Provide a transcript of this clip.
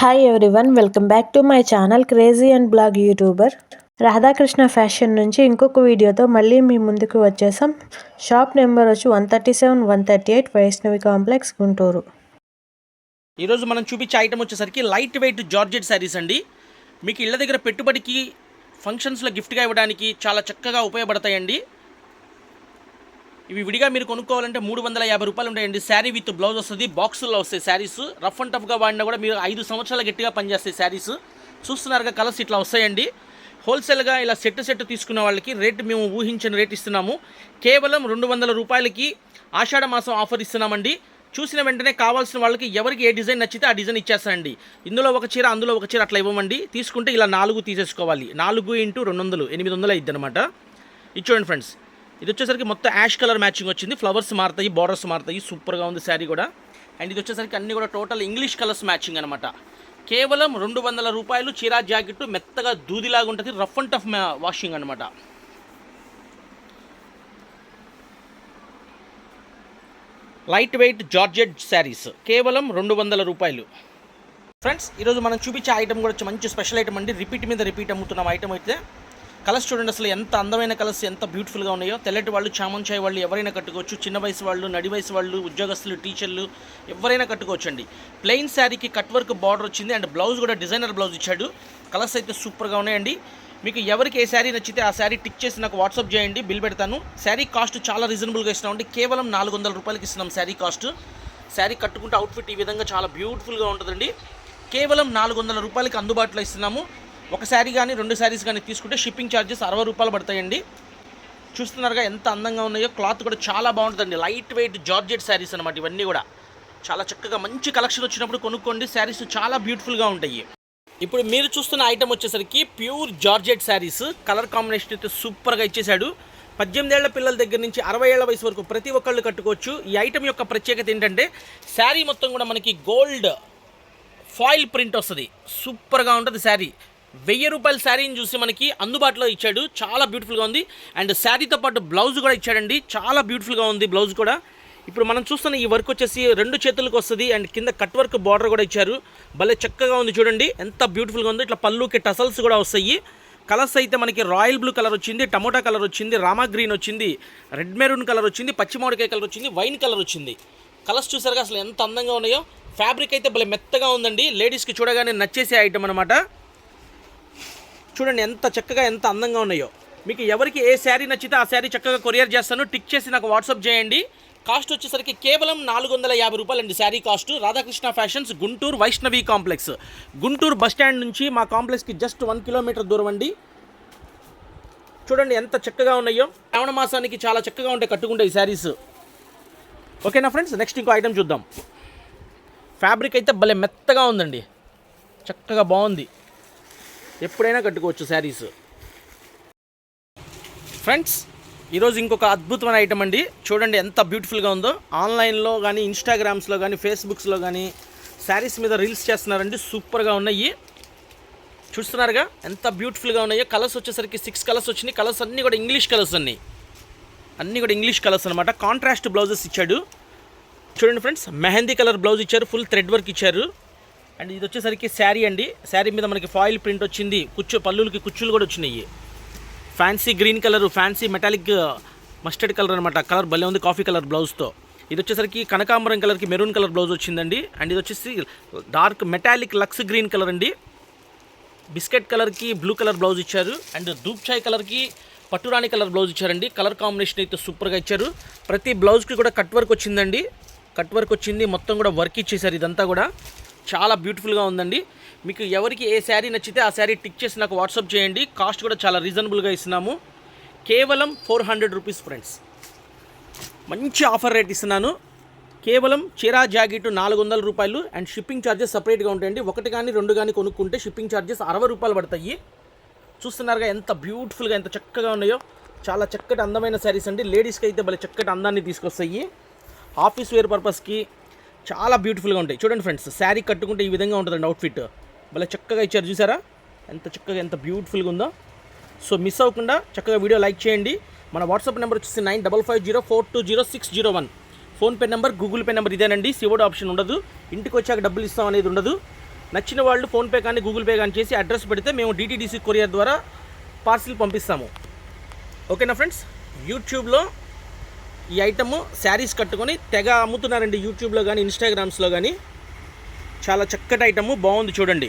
Hi everyone welcome back to my channel crazy and blog youtuber Radhakrishna fashion నుంచి ఇంకొక వీడియోతో మళ్ళీ మీ ముందుకు వచ్చేసాం. షాప్ నెంబర్ వచ్చి one thirty seven one thirty eight Vaishnavi complex Guntur. ఈరోజు మనం చూపించే ఐటమ్ వచ్చేసరికి లైట్ వెయిట్ జార్జెట్ శారీస్ అండి. మీకు ఇళ్ళ దగ్గర పెట్టుబడికి ఫంక్షన్స్లో గిఫ్ట్గా ఇవ్వడానికి చాలా చక్కగా ఉపయోగపడతాయండి. ఇవి విడిగా మీరు కొనుక్కోవాలంటే మూడు వందల యాభై రూపాయలు ఉంటాయండి. శారీ విత్ బ్లౌజ్ వస్తుంది బాక్సుల్లో వస్తాయి శారీస్. రఫ్ అండ్ టఫ్గా వాడినా కూడా మీరు ఐదు సంవత్సరాల గట్టిగా పనిచేస్తాయి శారీస్. చూస్తున్నారుగా కలర్స్ ఇట్లా వస్తాయండి. హోల్సేల్గా ఇలా సెట్ సెట్ తీసుకున్న వాళ్ళకి రేట్ మేము ఊహించిన రేట్ ఇస్తున్నాము. కేవలం రెండు వందల రూపాయలకి ఆషాఢ మాసం ఆఫర్ ఇస్తున్నామండి. చూసిన వెంటనే కావాల్సిన వాళ్ళకి ఎవరికి ఏ డిజైన్ నచ్చితే ఆ డిజైన్ ఇచ్చేస్తానండి. ఇందులో ఒక చీర అందులో ఒక చీర అట్లా ఇవ్వమండి. తీసుకుంటే ఇలా నాలుగు తీసేసుకోవాలి. నాలుగు ఇంటూ రెండు వందలు ఎనిమిది వందలు అయిద్ది అనమాట ఇది చూడండి ఫ్రెండ్స్. ఇది వచ్చేసరికి మొత్తం యాష్ కలర్ మ్యాచింగ్ వచ్చింది. ఫ్లవర్స్ మారుతాయి బార్డర్స్ మారుతాయి. సూపర్గా ఉంది శారీ కూడా. అండ్ ఇది వచ్చేసరికి అన్ని కూడా టోటల్ ఇంగ్లీష్ కలర్స్ మ్యాచింగ్ అనమాట కేవలం రెండు వందల రూపాయలు చీరా జాకెట్ మెత్తగా దూదిలాగా ఉంటుంది. రఫ్ అండ్ టఫ్ వాషింగ్ అనమాట లైట్ వెయిట్ జార్జెట్ శారీస్ కేవలం రెండు వందల రూపాయలు. ఫ్రెండ్స్ ఈరోజు మనం చూపించే ఐటమ్ కూడా మంచి స్పెషల్ ఐటమ్ అండి. రిపీట్ మీద రిపీట్ అమ్ముతున్నాం. ఐటమ్ అయితే కలర్స్ చూడండి అసలు ఎంత అందమైన కలర్స్ ఎంత బ్యూటిఫుల్గా ఉన్నాయో. తెల్లటి వాళ్ళు చామంచాయ్ వాళ్ళు ఎవరైనా కట్టుకోవచ్చు. చిన్న వయసు వాళ్ళు నడి వయసు వాళ్ళు ఉద్యోగస్తులు టీచర్లు ఎవరైనా కట్టుకోవచ్చు అండి ప్లెయిన్ శారీకి కట్ వర్క్ బార్డర్ వచ్చింది అండ్ బ్లౌజ్ కూడా డిజైనర్ బ్లౌజ్ ఇచ్చాడు. కలర్స్ అయితే సూపర్గా ఉన్నాయండి. మీకు ఎవరికి ఏ శారీ నచ్చితే ఆ శారీ టిక్ చేసి నాకు వాట్సాప్ చేయండి బిల్ పెడతాను. శారీ కాస్ట్ చాలా రీజనబుల్గా ఇస్తున్నామండి. కేవలం నాలుగు వందల రూపాయలకి ఇస్తున్నాం శారీ కాస్ట్ శారీ కట్టుకుంటే అవుట్ఫిట్ ఈ విధంగా చాలా బ్యూటిఫుల్గా ఉంటుందండి. కేవలం నాలుగు వందల రూపాయలకి అందుబాటులో ఇస్తున్నాము. ఒక శారీ కానీ రెండు శారీస్ కానీ తీసుకుంటే షిప్పింగ్ ఛార్జెస్ అరవై రూపాయలు పడతాయండి. చూస్తున్నారుగా ఎంత అందంగా ఉన్నాయో క్లాత్ కూడా చాలా బాగుంటుందండి. లైట్ వెయిట్ జార్జెట్ శారీస్ అనమాట ఇవన్నీ కూడా. చాలా చక్కగా మంచి కలెక్షన్ వచ్చినప్పుడు కొనుక్కోండి. శారీస్ చాలా బ్యూటిఫుల్గా ఉంటాయి. ఇప్పుడు మీరు చూస్తున్న ఐటమ్ వచ్చేసరికి pure georgette saris. Colour combination అయితే సూపర్గా ఇచ్చేశాడు. పద్దెనిమిదేళ్ళ పిల్లల దగ్గర నుంచి అరవై ఏళ్ళ వయసు వరకు ప్రతి ఒక్కళ్ళు కట్టుకోవచ్చు. ఈ ఐటమ్ యొక్క ప్రత్యేకత ఏంటంటే శారీ మొత్తం కూడా మనకి గోల్డ్ ఫాయిల్ ప్రింట్ వస్తుంది. సూపర్గా ఉంటుంది శారీ. వెయ్యి రూపాయల శారీని చూసి మనకి అందుబాటులో ఇచ్చాడు. చాలా బ్యూటిఫుల్గా ఉంది. అండ్ శారీతో పాటు బ్లౌజ్ కూడా ఇచ్చాడండి. చాలా బ్యూటిఫుల్గా ఉంది బ్లౌజ్ కూడా. ఇప్పుడు మనం చూస్తున్న ఈ వర్క్ వచ్చేసి రెండు చేతులకు వస్తుంది. అండ్ కింద కట్ వర్క్ బార్డర్ కూడా ఇచ్చారు. భలే చక్కగా ఉంది చూడండి. ఎంత బ్యూటిఫుల్గా ఉంది. ఇట్లా పళ్ళుకి టసల్స్ కూడా వస్తాయి. కలర్స్ అయితే మనకి రాయల్ బ్లూ కలర్ వచ్చింది టమోటా కలర్ వచ్చింది రామా గ్రీన్ వచ్చింది రెడ్ మెరూన్ కలర్ వచ్చింది పచ్చిమామిడికాయ కలర్ వచ్చింది వైన్ కలర్ వచ్చింది. కలర్స్ చూసారుగా అసలు ఎంత అందంగా ఉన్నాయో. ఫ్యాబ్రిక్ అయితే భలే మెత్తగా ఉందండి. లేడీస్కి చూడగానే నచ్చేసే ఐటమ్ అనమాట చూడండి ఎంత చక్కగా ఎంత అందంగా ఉన్నాయో. మీకు ఎవరికి ఏ శారీ నచ్చితే ఆ శారీ చక్కగా కొరియర్ చేస్తాను. టిక్ చేసి నాకు వాట్సాప్ చేయండి. కాస్ట్ వచ్చేసరికి కేవలం నాలుగు వందల యాభై రూపాయలు అండి sari cost. Radhakrishna fashions Guntur Vaishnavi complex. Guntur bus stand నుంచి మా కాంప్లెక్స్కి జస్ట్ వన్ కిలోమీటర్ దూరం అండి. చూడండి ఎంత చక్కగా ఉన్నాయో. శ్రావణ మాసానికి చాలా చక్కగా ఉంటాయి కట్టుకుంటే ఈ శారీస్. ఓకేనా ఫ్రెండ్స్? నెక్స్ట్ ఇంకో ఐటెం చూద్దాం. ఫ్యాబ్రిక్ అయితే భలే మెత్తగా ఉందండి. చక్కగా బాగుంది. ఎప్పుడైనా కట్టుకోవచ్చు శారీస్. ఫ్రెండ్స్ ఈరోజు ఇంకొక అద్భుతమైన ఐటమ్ అండి. చూడండి ఎంత బ్యూటిఫుల్గా ఉందో. ఆన్లైన్లో కానీ ఇన్స్టాగ్రామ్స్లో కానీ ఫేస్బుక్స్లో కానీ శారీస్ మీద రీల్స్ చేస్తున్నారండి. సూపర్గా ఉన్నాయి. చూస్తున్నారుగా? ఎంత బ్యూటిఫుల్గా ఉన్నాయో. కలర్స్ వచ్చేసరికి సిక్స్ కలర్స్ వచ్చినాయి. కలర్స్ అన్నీ కూడా ఇంగ్లీష్ కలర్స్ అన్నీ. అన్నీ కూడా ఇంగ్లీష్ కలర్స్ అనమాట కాంట్రాస్ట్ బ్లౌజెస్ ఇచ్చాడు. చూడండి ఫ్రెండ్స్ మెహందీ కలర్ బ్లౌజ్ ఇచ్చారు. ఫుల్ థ్రెడ్ వర్క్ ఇచ్చారు. అండ్ ఇది వచ్చేసరికి శారీ అండి. శారీ మీద మనకి ఫాయిల్ ప్రింట్ వచ్చింది. కుచ్చు పళ్ళులకి కుచ్చులు కూడా వచ్చినాయి. Fancy green colour fancy metallic mustard colour అనమాట కలర్ భలే ఉంది కాఫీ కలర్ బ్లౌజ్తో ఇది వచ్చేసరికి కనకాంబరం కలర్కి మెరూన్ కలర్ బ్లౌజ్ వచ్చిందండి. అండ్ ఇది వచ్చేసి dark metallic lux green colour అండి. బిస్కెట్ కలర్కి బ్లూ కలర్ బ్లౌజ్ ఇచ్చారు. అండ్ దూప్ చాయ్ కలర్కి పట్టురాణి కలర్ బ్లౌజ్ ఇచ్చారండి. కలర్ కాంబినేషన్ అయితే సూపర్గా ఇచ్చారు. ప్రతి బ్లౌజ్కి కూడా కట్ వర్క్ వచ్చిందండి. కట్ వర్క్ వచ్చింది మొత్తం కూడా వర్క్ ఇచ్చేసారు ఇదంతా కూడా. చాలా బ్యూటిఫుల్గా ఉందండి. మీకు ఎవరికి ఏ శారీ నచ్చితే ఆ శారీ టిక్ చేసి నాకు వాట్సాప్ చేయండి. కాస్ట్ కూడా చాలా రీజనబుల్గా ఇస్తున్నాము. కేవలం ఫోర్ హండ్రెడ్ రూపీస్ ఫ్రెండ్స్. మంచి ఆఫర్ రేట్ ఇస్తున్నాను. కేవలం చీరా జాకెట్ నాలుగు వందల రూపాయలు అండ్ షిప్పింగ్ ఛార్జెస్ సపరేట్గా ఉంటాయండి. ఒకటి కానీ రెండు కానీ కొనుక్కుంటే షిప్పింగ్ ఛార్జెస్ అరవై రూపాయలు పడతాయి. చూస్తున్నారుగా ఎంత బ్యూటిఫుల్గా ఎంత చక్కగా ఉన్నాయో. చాలా చక్కటి అందమైన శారీస్ అండి. లేడీస్కి అయితే భలే చక్కటి అందాన్ని తీసుకొస్తాయి. ఆఫీస్ వేర్ పర్పస్కి చాలా బ్యూటిఫుల్గా ఉంటాయి. చూడండి ఫ్రెండ్స్ శారీ కట్టుకుంటే ఈ విధంగా ఉంటుందండి అవుట్ఫిట్ భలే చక్కగా ఇచ్చారు చూసారా? ఎంత చక్కగా ఎంత బ్యూటిఫుల్గా ఉందో. సో మిస్ అవ్వకుండా చక్కగా వీడియో లైక్ చేయండి. మన వాట్సాప్ నెంబర్ వచ్చేసి nine double five zero four two zero six zero one PhonePe number Google Pay number ఇదేనండి. సివోడ్ ఆప్షన్ ఉండదు. ఇంటికి వచ్చాక డబ్బులు ఇస్తాం అనేది ఉండదు. నచ్చిన వాళ్ళు ఫోన్పే కానీ గూగుల్ పే కానీ చేసి అడ్రస్ పెడితే మేము డిటీడీసీ కొరియర్ ద్వారా పార్సిల్ పంపిస్తాము. ఓకేనా ఫ్రెండ్స్ యూట్యూబ్లో ఈ ఐటమ్ శారీస్ కట్టుకొని తెగ అమ్ముతున్నారండి యూట్యూబ్లో కానీ ఇన్స్టాగ్రామ్స్లో కానీ చాలా చక్కటి ఐటమ్ బాగుంది చూడండి.